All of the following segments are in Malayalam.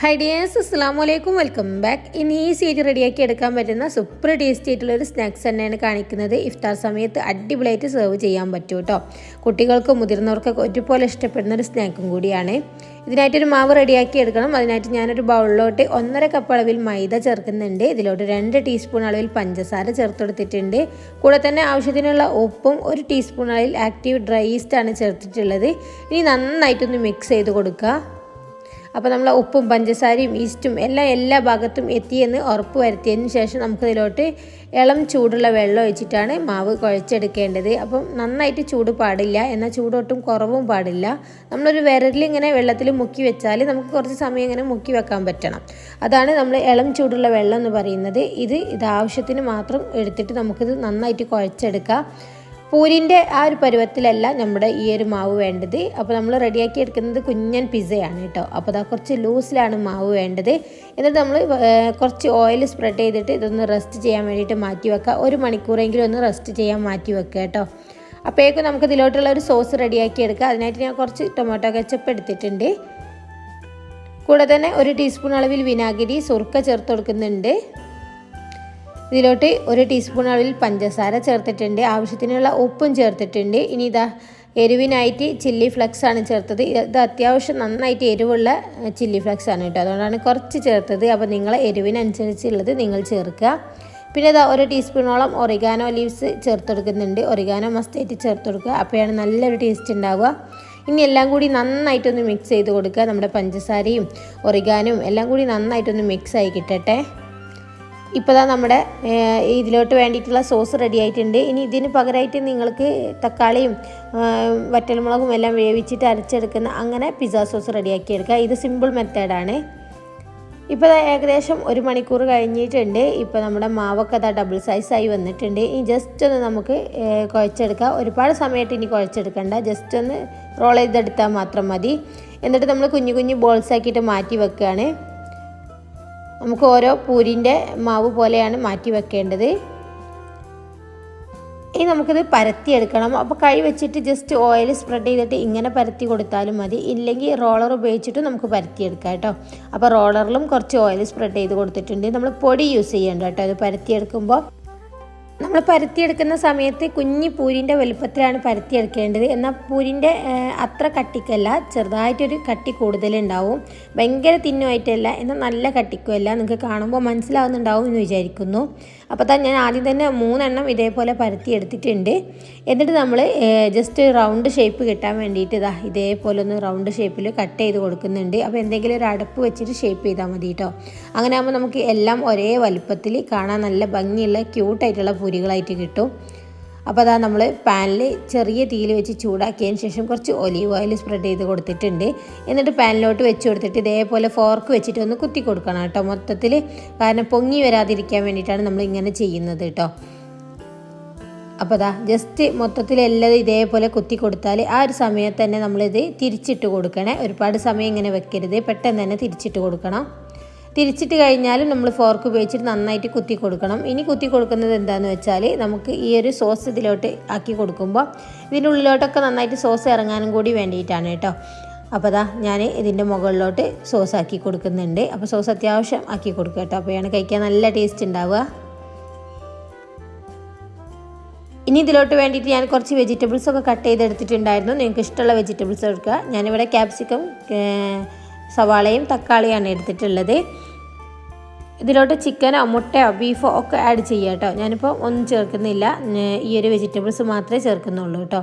ഹൈ ഡിയേഴ്സ് അസ്സാം വലൈക്കും വെൽക്കം ബാക്ക് ഇനി ഈസി ആയിട്ട് റെഡിയാക്കി എടുക്കാൻ പറ്റുന്ന സൂപ്പർ ടേസ്റ്റി ആയിട്ടുള്ള ഒരു സ്നാക്സ് തന്നെയാണ് കാണിക്കുന്നത്. ഇഫ്താർ സമയത്ത് അടിപൊളിയായിട്ട് സെർവ് ചെയ്യാൻ പറ്റും കേട്ടോ കുട്ടികൾക്കും മുതിർന്നവർക്കൊക്കെ ഒരുപോലെ ഇഷ്ടപ്പെടുന്ന ഒരു സ്നാക്കും കൂടിയാണ്. ഇതിനായിട്ടൊരു മാവ് റെഡിയാക്കി എടുക്കണം. അതിനായിട്ട് ഞാനൊരു ബൗളിലോട്ട് ഒന്നര കപ്പ് അളവിൽ മൈദ ചേർക്കുന്നുണ്ട്. ഇതിലോട്ട് രണ്ട് ടീസ്പൂൺ അളവിൽ പഞ്ചസാര ചേർത്തെടുത്തിട്ടുണ്ട്. കൂടെ തന്നെ ആവശ്യത്തിനുള്ള ഉപ്പും ഒരു ടീസ്പൂൺ അളവിൽ ആക്റ്റീവ് ഡ്രൈ ഈസ്റ്റാണ് ചേർത്തിട്ടുള്ളത്. ഇനി നന്നായിട്ടൊന്ന് മിക്സ് ചെയ്ത് കൊടുക്കുക. അപ്പോൾ നമ്മൾ ഉപ്പും പഞ്ചസാരയും ഈസ്റ്റും എല്ലാം എല്ലാ ഭാഗത്തും എത്തിയെന്ന് ഉറപ്പ് വരുത്തിയതിന് ശേഷം നമുക്കിതിലോട്ട് ഇളം ചൂടുള്ള വെള്ളം ഒഴിച്ചിട്ടാണ് മാവ് കുഴച്ചെടുക്കേണ്ടത്. അപ്പം നന്നായിട്ട് ചൂട് പാടില്ല. എന്നാൽ ചൂടൊട്ടും കുറവും പാടില്ല. നമ്മളൊരു വിരലിൽ ഇങ്ങനെ വെള്ളത്തിൽ മുക്കി വെച്ചാൽ നമുക്ക് കുറച്ച് സമയം ഇങ്ങനെ മുക്കി വെക്കാൻ പറ്റണം. അതാണ് നമ്മൾ ഇളം ചൂടുള്ള വെള്ളം എന്ന് പറയുന്നത്. ഇത് ഇത് ആവശ്യത്തിന് മാത്രം എടുത്തിട്ട് നമുക്കിത് നന്നായിട്ട് കുഴച്ചെടുക്കാം. പൂരിന്റെ ആ ഒരു പരുവത്തിലല്ല നമ്മുടെ ഈ ഒരു മാവ് വേണ്ടത്. അപ്പോൾ നമ്മൾ റെഡിയാക്കി എടുക്കുന്നത് കുഞ്ഞൻ പിസയാണ് കേട്ടോ. അപ്പോൾ അതാ കുറച്ച് ലൂസിലാണ് മാവ് വേണ്ടത്. എന്നിട്ട് നമ്മൾ കുറച്ച് ഓയിൽ സ്പ്രെഡ് ചെയ്തിട്ട് ഇതൊന്ന് റെസ്റ്റ് ചെയ്യാൻ വേണ്ടിയിട്ട് മാറ്റി വെക്കുക. ഒരു മണിക്കൂറെങ്കിലും ഒന്ന് റെസ്റ്റ് ചെയ്യാൻ മാറ്റി വെക്കുക കേട്ടോ. അപ്പോഴേക്കും നമുക്ക് ഇതിലോട്ടുള്ള ഒരു സോസ് റെഡിയാക്കി എടുക്കുക അതിനായിട്ട് ഞാൻ കുറച്ച് ടൊമാറ്റോ കച്ചപ്പ് എടുത്തിട്ടുണ്ട്. കൂടെ തന്നെ ഒരു ടീസ്പൂൺ അളവിൽ വിനാഗിരി സുർക്ക ചേർത്ത് കൊടുക്കുന്നുണ്ട്. ഇതിലോട്ട് ഒരു ടീസ്പൂൺ അളവിൽ പഞ്ചസാര ചേർത്തിട്ടുണ്ട്. ആവശ്യത്തിനുള്ള ഉപ്പും ചേർത്തിട്ടുണ്ട്. ഇനി ഇതാ എരിവിനായിട്ട് ചില്ലി ഫ്ലക്സ് ആണ് ചേർത്തത്. ഇത് അത്യാവശ്യം നന്നായിട്ട് എരിവുള്ള ചില്ലി ഫ്ലക്സ് ആണ് കേട്ടോ. അതുകൊണ്ടാണ് കുറച്ച് ചേർത്തത്. അപ്പോൾ നിങ്ങളെ എരിവിനനുസരിച്ചുള്ളത് നിങ്ങൾ ചേർക്കുക. പിന്നെ ഇതാ ഒരു ടീസ്പൂണോളം ഒറിഗാനോ ലീവ്സ് ചേർത്ത് കൊടുക്കുന്നുണ്ട് ഒറിഗാനോ മസ്റ്റായിട്ട് ചേർത്ത് കൊടുക്കുക അപ്പോഴാണ് നല്ലൊരു ടേസ്റ്റ് ഉണ്ടാവുക. ഇനി എല്ലാം കൂടി നന്നായിട്ടൊന്ന് മിക്സ് ചെയ്ത് കൊടുക്കുക. നമ്മുടെ പഞ്ചസാരയും ഒറിഗാനും എല്ലാം കൂടി നന്നായിട്ടൊന്ന് മിക്സ് ആയി കിട്ടട്ടെ. ഇപ്പോൾ ദാ നമ്മുടെ ഇതിലോട്ട് വേണ്ടിയിട്ടുള്ള സോസ് റെഡി ആയിട്ടുണ്ട്. ഇനി ഇതിന് പകരമായിട്ട് നിങ്ങൾക്ക് തക്കാളിയും വറ്റൽമുളകും എല്ലാം വേവിച്ചിട്ട് അരച്ചെടുക്കുന്ന അങ്ങനെ പിസ്സ സോസ് റെഡിയാക്കി എടുക്കുക. ഇത് സിമ്പിൾ മെത്തേഡാണ് ഇപ്പോൾ ഏകദേശം ഒരു മണിക്കൂർ കഴിഞ്ഞിട്ടുണ്ട്. ഇപ്പോൾ നമ്മുടെ മാവൊക്കെ അതാ ഡബിൾ സൈസായി വന്നിട്ടുണ്ട്. ഇനി ജസ്റ്റ് ഒന്ന് നമുക്ക് കുഴച്ചെടുക്കാം. ഒരുപാട് സമയമായിട്ട് ഇനി കുഴച്ചെടുക്കണ്ട. ജസ്റ്റ് ഒന്ന് റോൾ ചെയ്തെടുത്താൽ മാത്രം മതി. എന്നിട്ട് നമ്മൾ കുഞ്ഞു കുഞ്ഞു ബോൾസ് ആക്കിയിട്ട് മാറ്റി വെക്കുകയാണ്. നമുക്ക് ഓരോ പൂരിന്റെ മാവ് പോലെയാണ് മാറ്റി വെക്കേണ്ടത്. ഇനി നമുക്കിത് പരത്തിയെടുക്കണം അപ്പോൾ കൈ വെച്ചിട്ട് ജസ്റ്റ് ഓയിൽ സ്പ്രെഡ് ചെയ്തിട്ട് ഇങ്ങനെ പരത്തി കൊടുത്താലും മതി. ഇല്ലെങ്കിൽ റോളർ ഉപയോഗിച്ചിട്ട് നമുക്ക് പരത്തിയെടുക്കാം കേട്ടോ. അപ്പോൾ റോളറിലും കുറച്ച് ഓയിൽ സ്പ്രെഡ് ചെയ്ത് കൊടുത്തിട്ടുണ്ട്. നമ്മൾ പൊടി യൂസ് ചെയ്യേണ്ട കേട്ടോ. ഇത് പരത്തിയെടുക്കുമ്പോൾ നമ്മൾ പരത്തിയെടുക്കുന്ന സമയത്ത് കുഞ്ഞി പൂരിന്റെ വലുപ്പത്തിലാണ് പരത്തിയെടുക്കേണ്ടത്. എന്നാൽ പൂരിന്റെ അത്ര കട്ടിക്കല്ല. ചെറുതായിട്ടൊരു കട്ടി കൂടുതലുണ്ടാവും. ഭയങ്കര തിന്നുമായിട്ടല്ല എന്നാൽ നല്ല കട്ടിക്കുമല്ല. നിങ്ങൾക്ക് കാണുമ്പോൾ മനസ്സിലാവുന്നുണ്ടാവും എന്ന് വിചാരിക്കുന്നു. അപ്പോൾ തന്നെ ഞാൻ ആദ്യം തന്നെ മൂന്നെണ്ണം ഇതേപോലെ പരത്തിയെടുത്തിട്ടുണ്ട്. എന്നിട്ട് നമ്മൾ ജസ്റ്റ് റൗണ്ട് ഷേപ്പ് കിട്ടാൻ വേണ്ടിയിട്ട് ഇതാ ഇതേപോലെ ഒന്ന് റൗണ്ട് ഷേപ്പിൽ കട്ട് ചെയ്ത് കൊടുക്കുന്നുണ്ട്. അപ്പോൾ എന്തെങ്കിലും ഒരു അടപ്പ് വെച്ചിട്ട് ഷേപ്പ് ചെയ്താൽ മതി കേട്ടോ. അങ്ങനെ ആകുമ്പോൾ നമുക്ക് എല്ലാം ഒരേ വലുപ്പത്തിൽ കാണാൻ നല്ല ഭംഗിയുള്ള ക്യൂട്ടായിട്ടുള്ള പൂരികളായിട്ട് കിട്ടും. അപ്പോൾ അതാ നമ്മൾ പാനിൽ ചെറിയ തീയിൽ വെച്ച് ചൂടാക്കിയതിന് ശേഷം കുറച്ച് ഒലീവ് ഓയിൽ സ്പ്രെഡ് ചെയ്ത് കൊടുത്തിട്ടുണ്ട്. എന്നിട്ട് പാനിലോട്ട് വെച്ച് കൊടുത്തിട്ട് ഇതേപോലെ ഫോർക്ക് വെച്ചിട്ട് ഒന്ന് കുത്തി കൊടുക്കണം കേട്ടോ. മൊത്തത്തിൽ കാരണം പൊങ്ങി വരാതിരിക്കാൻ വേണ്ടിയിട്ടാണ് നമ്മൾ ഇങ്ങനെ ചെയ്യുന്നത് കേട്ടോ. അപ്പോൾ അതാ ജസ്റ്റ് മൊത്തത്തിൽ എല്ലാം ഇതേപോലെ കുത്തി കൊടുത്താൽ ആ ഒരു സമയത്ത് തന്നെ നമ്മളിത് തിരിച്ചിട്ട് കൊടുക്കണേ. ഒരുപാട് സമയം ഇങ്ങനെ വെക്കരുത്. പെട്ടെന്ന് തന്നെ തിരിച്ചിട്ട് കൊടുക്കണം. തിരിച്ചിട്ട് കഴിഞ്ഞാലും നമ്മൾ ഫോർക്ക് ഉപയോഗിച്ചിട്ട് നന്നായിട്ട് കുത്തി കൊടുക്കണം. ഇനി കുത്തി കൊടുക്കുന്നത് എന്താണെന്ന് വെച്ചാൽ നമുക്ക് ഈ ഒരു സോസ് ഇതിലോട്ട് ആക്കി കൊടുക്കുമ്പോൾ ഇതിന്റെ ഉള്ളിലോട്ടൊക്കെ നന്നായിട്ട് സോസ് ഇറങ്ങാനും കൂടി വേണ്ടിയിട്ടാണ് കേട്ടോ. അപ്പോൾ അതാ ഞാൻ ഇതിന്റെ മുകളിലോട്ട് സോസ് ആക്കി കൊടുക്കുന്നുണ്ട്. അപ്പോൾ സോസ് അത്യാവശ്യം ആക്കി കൊടുക്കുക കേട്ടോ. അപ്പോഴാണ് കഴിക്കാൻ നല്ല ടേസ്റ്റ് ഉണ്ടാവുക. ഇനി ഇതിലോട്ട് വേണ്ടിയിട്ട് ഞാൻ കുറച്ച് വെജിറ്റബിൾസൊക്കെ കട്ട് ചെയ്തെടുത്തിട്ടുണ്ടായിരുന്നു. നിങ്ങൾക്ക് ഇഷ്ടമുള്ള വെജിറ്റബിൾസ് എടുക്കുക. ഞാനിവിടെ ക്യാപ്സിക്കം സവാളയും തക്കാളിയാണ് എടുത്തിട്ടുള്ളത്. ഇതിലോട്ട് ചിക്കനോ മുട്ടയോ ബീഫോ ഒക്കെ ആഡ് ചെയ്യുക കേട്ടോ ഞാനിപ്പോൾ ഒന്നും ചേർക്കുന്നില്ല. ഈ ഒരു വെജിറ്റബിൾസ് മാത്രമേ ചേർക്കുന്നുള്ളൂ കേട്ടോ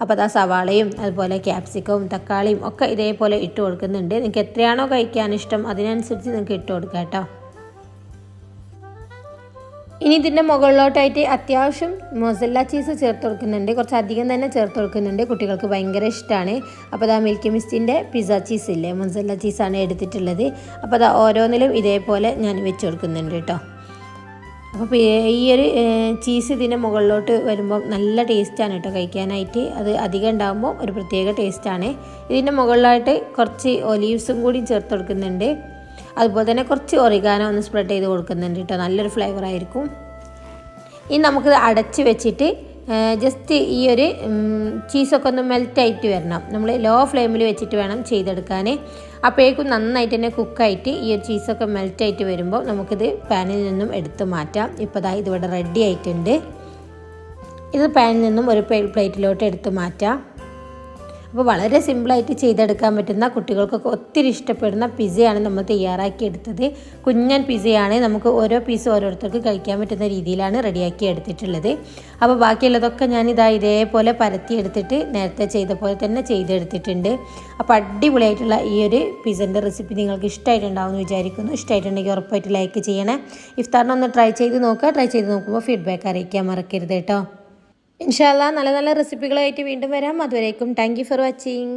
അപ്പോൾ അതാ സവാളയും അതുപോലെ ക്യാപ്സിക്കവും തക്കാളിയും ഒക്കെ ഇതേപോലെ ഇട്ട് കൊടുക്കുന്നുണ്ട്. നിങ്ങൾക്ക് എത്രയാണോ കഴിക്കാൻ ഇഷ്ടം അതിനനുസരിച്ച് നിങ്ങൾക്ക് ഇട്ട് കൊടുക്കാം കേട്ടോ ഇനി ഇതിന്റെ മുകളിലോട്ടായിട്ട് അത്യാവശ്യം മൊസല്ല ചീസ് ചേർത്ത് കൊടുക്കുന്നുണ്ട്. കുറച്ച് അധികം തന്നെ ചേർത്ത് കൊടുക്കുന്നുണ്ട്. കുട്ടികൾക്ക് ഭയങ്കര ഇഷ്ടമാണ് അപ്പോൾ അതാ മിൽക്കി മിസ്റ്റിന്റെ പിസ്സ ചീസ് ഇല്ലേ? മൊസല്ല ചീസാണ് എടുത്തിട്ടുള്ളത്. അപ്പോൾ അതാ ഓരോന്നിലും ഇതേപോലെ ഞാൻ വെച്ച് കൊടുക്കുന്നുണ്ട് കേട്ടോ. അപ്പോൾ ഈ ഒരു ചീസ് ഇതിന്റെ മുകളിലോട്ട് വരുമ്പോൾ നല്ല ടേസ്റ്റാണ് കേട്ടോ കഴിക്കാനായിട്ട്. അത് അധികം ഉണ്ടാകുമ്പോൾ ഒരു പ്രത്യേക ടേസ്റ്റാണ് ഇതിന്റെ മുകളിലായിട്ട് കുറച്ച് ഒലീവ്സും കൂടി ചേർത്ത് കൊടുക്കുന്നുണ്ട്. അതുപോലെ തന്നെ കുറച്ച് ഒറിഗാനോ ഒന്ന് സ്പ്രെഡ് ചെയ്ത് കൊടുക്കുന്നുണ്ട് കേട്ടോ. നല്ലൊരു ഫ്ലേവർ ആയിരിക്കും. ഇനി നമുക്കിത് അടച്ച് വെച്ചിട്ട് ജസ്റ്റ് ഈ ഒരു ചീസൊക്കെ ഒന്ന് മെൽറ്റായിട്ട് വരണം. നമ്മൾ ലോ ഫ്ലെയിമിൽ വെച്ചിട്ട് വേണം ചെയ്തെടുക്കാൻ അപ്പോഴേക്കും നന്നായിട്ട് തന്നെ കുക്കായിട്ട് ഈ ഒരു ചീസൊക്കെ മെൽറ്റായിട്ട് വരുമ്പോൾ നമുക്കിത് പാനിൽ നിന്നും എടുത്ത് മാറ്റാം. ഇപ്പോൾ ദാ ഇതിവിടെ റെഡി ആയിട്ടുണ്ട്. ഇത് പാനിൽ നിന്നും ഒരു പ്ലേറ്റിലോട്ട് എടുത്ത് മാറ്റാം. അപ്പോൾ വളരെ സിമ്പിളായിട്ട് ചെയ്തെടുക്കാൻ പറ്റുന്ന കുട്ടികൾക്കൊക്കെ ഒത്തിരി ഇഷ്ടപ്പെടുന്ന പിസയാണ് നമ്മൾ തയ്യാറാക്കി എടുത്തത്. കുഞ്ഞൻ പിസയാണ് നമുക്ക് ഓരോ പീസ് ഓരോരുത്തർക്ക് കഴിക്കാൻ പറ്റുന്ന രീതിയിലാണ് റെഡിയാക്കി എടുത്തിട്ടുള്ളത്. അപ്പോൾ ബാക്കിയുള്ളതൊക്കെ ഞാൻ ഇതാ ഇതേപോലെ പരത്തി എടുത്തിട്ട് നേരത്തെ ചെയ്ത പോലെ തന്നെ ചെയ്തെടുത്തിട്ടുണ്ട്. അപ്പോൾ അടിപൊളിയായിട്ടുള്ള ഈ ഒരു പിസന്റെ റെസിപ്പി നിങ്ങൾക്ക് ഇഷ്ടമായിട്ടുണ്ടാവും എന്ന് വിചാരിക്കുന്നു. ഇഷ്ടമായിട്ടുണ്ടെങ്കിൽ ഉറപ്പായിട്ട് ലൈക്ക് ചെയ്യണേ. ഇഫ്താറിനൊന്ന് ട്രൈ ചെയ്ത് നോക്കുക. ട്രൈ ചെയ്ത് നോക്കുമ്പോൾ ഫീഡ്ബാക്ക് അറിയിക്കാൻ മറക്കരുത് കേട്ടോ. ഇൻഷാല്ല നല്ല നല്ല റെസിപ്പികളായിട്ട് വീണ്ടും വരാം. അതുവരേക്കും താങ്ക് ഫോർ വാച്ചിങ്